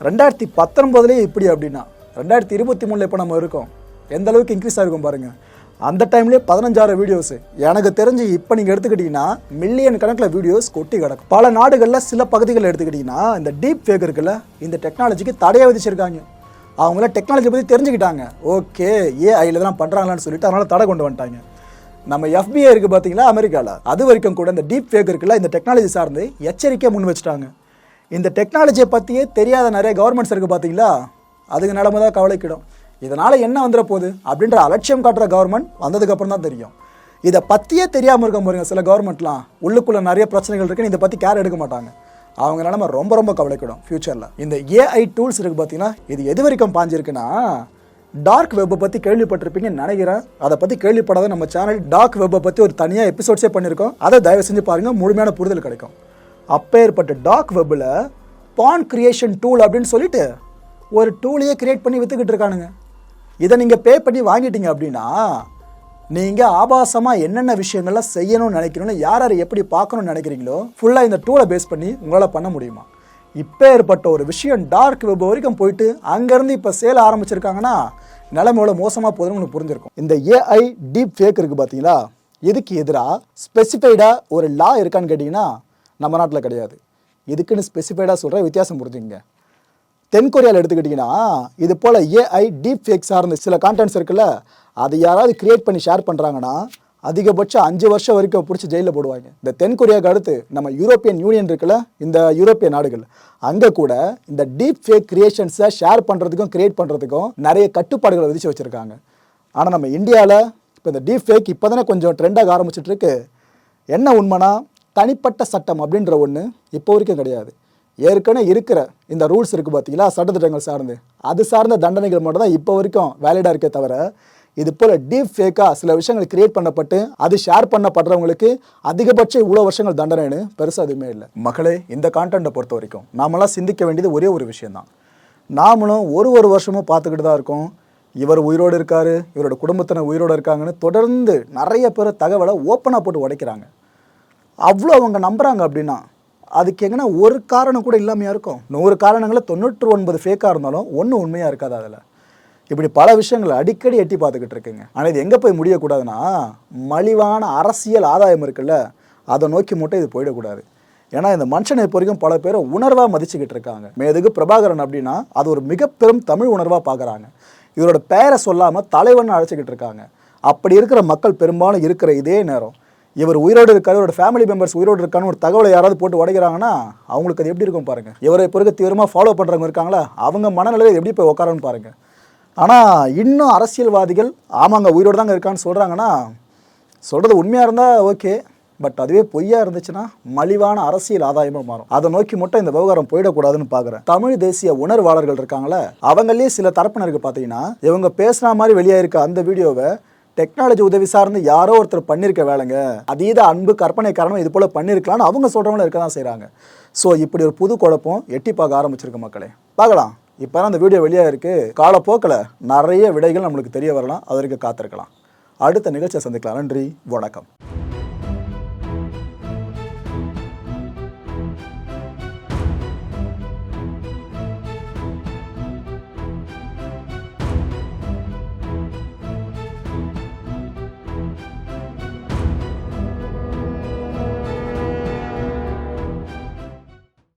ரெண்டாயிரத்தி பத்தொன்பதுலேயே இப்படி அப்படின்னா ரெண்டாயிரத்தி இருபத்தி மூணில் இப்போ நம்ம இருக்கோம்? எந்த அளவுக்கு இன்க்ரீஸ் ஆகிருக்கும் பாருங்கள் அந்த டைம்லேயே பதினஞ்சாயிரம் வீடியோஸ் எனக்கு தெரிஞ்சு இப்போ நீங்கள் எடுத்துக்கிட்டிங்கன்னா மில்லியன் கணக்கில் வீடியோஸ் கொட்டி கிடக்கும் பல நாடுகளில் சில பகுதிகளில் எடுத்துக்கிட்டிங்கன்னா இந்த டீப் ஃபேக் இருக்குல்ல இந்த டெக்னாலஜிக்கு தடையை விதிச்சிருக்காங்க. அவங்கள டெக்னாலஜி பற்றி தெரிஞ்சுக்கிட்டாங்க. ஓகே ஏஐயில் தான் பண்ணுறாங்களான்னு சொல்லிட்டு அதனால் தடை கொண்டு வந்துட்டாங்க. நம்ம எஃபிஐ இருக்குது பார்த்தீங்களா அமெரிக்காவில் அது வரைக்கும் கூட இந்த டீப் ஃபேக் இருக்குல்ல இந்த டெக்னாலஜி சார்ந்து எச்சரிக்கை முன் வச்சுட்டாங்க. இந்த டெக்னாலஜியை பற்றியே தெரியாத நிறைய கவர்மெண்ட்ஸ் இருக்குது பார்த்தீங்களா அதுக்கு நிலமை தான் கவலைக்கிடும். இதனால் என்ன வந்துட போகுது? அப்படின்ற அலட்சியம் காட்டுற கவர்மெண்ட் வந்ததுக்கப்புறம் தான் தெரியும். இதை பற்றியே தெரியாமல் இருக்க பாருங்க சில கவர்மெண்ட்லாம் உள்ளுக்குள்ளே நிறைய பிரச்சனைகள் இருக்குன்னு இதை பற்றி கேர் எடுக்க மாட்டாங்க. அவங்க நம்ம ரொம்ப ரொம்ப கவலைக்கிடும் ஃப்யூச்சரில் இந்த ஏஐ டூல்ஸ் இருக்குது பார்த்தீங்கன்னா இது எது வரைக்கும் பாஞ்சிருக்குன்னா டார்க் வெப்பை பற்றி கேள்விப்பட்டிருப்பீங்கன்னு நினைக்கிறேன். அதை பற்றி கேள்விப்படாத நம்ம சேனல் டார்க் வெப்பை பற்றி ஒரு தனியாக எபிசோட்ஸே பண்ணியிருக்கோம் அதை தயவு செஞ்சு பாருங்கள் முழுமையான புரிதல் கிடைக்கும். அப்பேற்பட்ட டார்க் வெப்பில் பான் கிரியேஷன் டூல் அப்படின்னு சொல்லிட்டு ஒரு டூலையே கிரியேட் பண்ணி விற்றுக்கிட்டு இருக்கானுங்க. இதை நீங்கள் பே பண்ணி வாங்கிட்டீங்க அப்படின்னா நீங்கள் ஆபாசமாக என்னென்ன விஷயங்கள்லாம் செய்யணும்னு நினைக்கணும்னு யார் யார் எப்படி பார்க்கணும்னு நினைக்கிறீங்களோ ஃபுல்லாக இந்த டூலை பேஸ் பண்ணி உங்களால் பண்ண முடியுமா? இப்போ ஏற்பட்ட ஒரு விஷயம் டார்க் வெப் வரைக்கும் போயிட்டு அங்கேருந்து இப்போ சேல ஆரம்பிச்சிருக்காங்கன்னா நிலைமை எவ்வளோ மோசமாக போகுதுன்னு உங்களுக்கு புரிஞ்சிருக்கும். இந்த ஏஐ டீப் ஃபேக் இருக்குது பார்த்தீங்களா? இதுக்கு எதிராக ஸ்பெசிஃபைடாக ஒரு லா இருக்கான்னு கேட்டிங்கன்னா நம்ம நாட்டில் கிடையாது. இதுக்குன்னு ஸ்பெசிஃபைடாக சொல்கிற வித்தியாசம் புரிஞ்சுங்க தென்கொரியாவில் எடுத்துக்கிட்டிங்கன்னா இது போல் ஏஐ டீப் ஃபேக் சார்ந்த சில கான்டென்ட்ஸ் இருக்குல்ல அதை யாராவது கிரியேட் பண்ணி ஷேர் பண்ணுறாங்கன்னா அதிகபட்சம் அஞ்சு வருஷம் வரைக்கும் பிடிச்சி ஜெயிலில் போடுவாங்க. இந்த தென்கொரியாவுக்கு அடுத்து நம்ம யூரோப்பியன் யூனியன் இருக்குல்ல இந்த யூரோப்பிய நாடுகள். அங்கே கூட இந்த டீப் ஃபேக் கிரியேஷன்ஸை ஷேர் பண்ணுறதுக்கும் கிரியேட் பண்ணுறதுக்கும் நிறைய கட்டுப்பாடுகளை விதிச்சு வச்சுருக்காங்க. ஆனால் நம்ம இந்தியாவில் இப்போ இந்த டீப் ஃபேக் இப்போ தானே கொஞ்சம் ட்ரெண்டாக ஆரம்பிச்சிட்ருக்கு என்ன உண்மைனா தனிப்பட்ட சட்டம் அப்படின்ற ஒன்று இப்போ வரைக்கும் கிடையாது. ஏற்கனவே இருக்கிற இந்த ரூல்ஸ் இருக்குது பார்த்தீங்களா சட்டத்திட்டங்கள் சார்ந்து. அது சார்ந்த தண்டனைகள் மட்டும் தான் இப்போ வரைக்கும் வேலிடாக இருக்கே தவிர இது போல் டீப் ஃபேக்காக சில விஷயங்கள் கிரியேட் பண்ணப்பட்டு அது ஷேர் பண்ணப்படுறவங்களுக்கு அதிகபட்சம் இவ்வளோ வருஷங்கள் தண்டனைன்னு பெருசாக எதுவுமே இல்லை. மக்களே இந்த கான்டென்ட்டை பொறுத்த வரைக்கும் நாமெல்லாம் சிந்திக்க வேண்டியது ஒரே ஒரு விஷயந்தான் நாமளும் ஒரு ஒரு வருஷமும் பார்த்துக்கிட்டு தான் இருக்கோம். இவர் உயிரோடு இருக்கார் இவரோட குடும்பத்தினர் உயிரோடு இருக்காங்கன்னு தொடர்ந்து நிறைய பேர் தகவலை ஓப்பனாக போட்டு உடைக்கிறாங்க. அவ்வளோ அவங்க நம்புகிறாங்க அப்படின்னா அதுக்கு எங்கன்னா ஒரு காரணம் கூட இல்லாமையாக இருக்கும். நூறு காரணங்களில் தொண்ணூற்று ஒன்பது ஃபேக்காக இருந்தாலும் ஒன்றும் உண்மையாக இருக்காது அதில். இப்படி பல விஷயங்களை அடிக்கடி எட்டி பார்த்துக்கிட்டு இருக்குங்க. ஆனால் இது எங்கே போய் முடியக்கூடாதுன்னா மலிவான அரசியல் ஆதாயம் இருக்குல்ல அதை நோக்கி மட்டும் இது போயிடக்கூடாது. ஏன்னா இந்த மனுஷனை இப்போ வரைக்கும் பல பேரை உணர்வாக மதிச்சுக்கிட்டு இருக்காங்க. மேதுக்கு பிரபாகரன் அப்படின்னா அது ஒரு மிக பெரும் தமிழ் உணர்வாக பார்க்குறாங்க இதோட பெயரை சொல்லாமல் தலைவன் அழைச்சிக்கிட்டு இருக்காங்க. அப்படி இருக்கிற மக்கள் பெரும்பாலும் இருக்கிற இதே நேரம். இவர் உயிரோடு இருக்காரு இவரோட ஃபேமிலி மெம்பர்ஸ் உயிரோடு இருக்கான்னு ஒரு தகவலை யாராவது போட்டு உடைக்கிறாங்கன்னா அவங்களுக்கு அது எப்படி இருக்கும் பாருங்க. இவரை இப்போ இருக்க தீவிரமாக ஃபாலோ பண்ணுறவங்க இருக்காங்களா? அவங்க மனநிலையில் எப்படி போய் உட்காரன்னு பாருங்க. ஆனால் இன்னும் அரசியல்வாதிகள் ஆமாங்க உயிரோடு தாங்க இருக்கான்னு சொல்கிறாங்கன்னா சொல்கிறது உண்மையாக இருந்தால் ஓகே பட் அதுவே பொய்யா இருந்துச்சுன்னா மலிவான அரசியல் ஆதாயமாக மாறும். அதை நோக்கி மட்டும் இந்த விவகாரம் போயிடக்கூடாதுன்னு பார்க்குறேன் தமிழ் தேசிய உணர்வாளர்கள் இருக்காங்களே அவங்களே சில தரப்பினருக்கு பார்த்தீங்கன்னா இவங்க பேசுன மாதிரி வெளியாயிருக்க அந்த வீடியோவை டெக்னாலஜி உதவி சார்ந்து யாரோ ஒருத்தர் பண்ணியிருக்க வேலைங்க. அதீத அன்பு கற்பனை காரணம் இது போல் பண்ணியிருக்கலாம்னு அவங்க சொல்கிறவங்களும் இருக்க தான் செய்கிறாங்க ஸோ இப்படி ஒரு புது குழப்பம் எட்டி பார்க்க ஆரம்பிச்சிருக்கு மக்களே. பார்க்கலாம். இப்போ அந்த வீடியோ வெளியாக இருக்குது காலப்போக்கில் நிறைய விடைகள் நம்மளுக்கு தெரிய வரலாம். அதற்கு காத்திருக்கலாம். அடுத்த நிகழ்ச்சியை சந்திக்கலாம். நன்றி. வணக்கம்.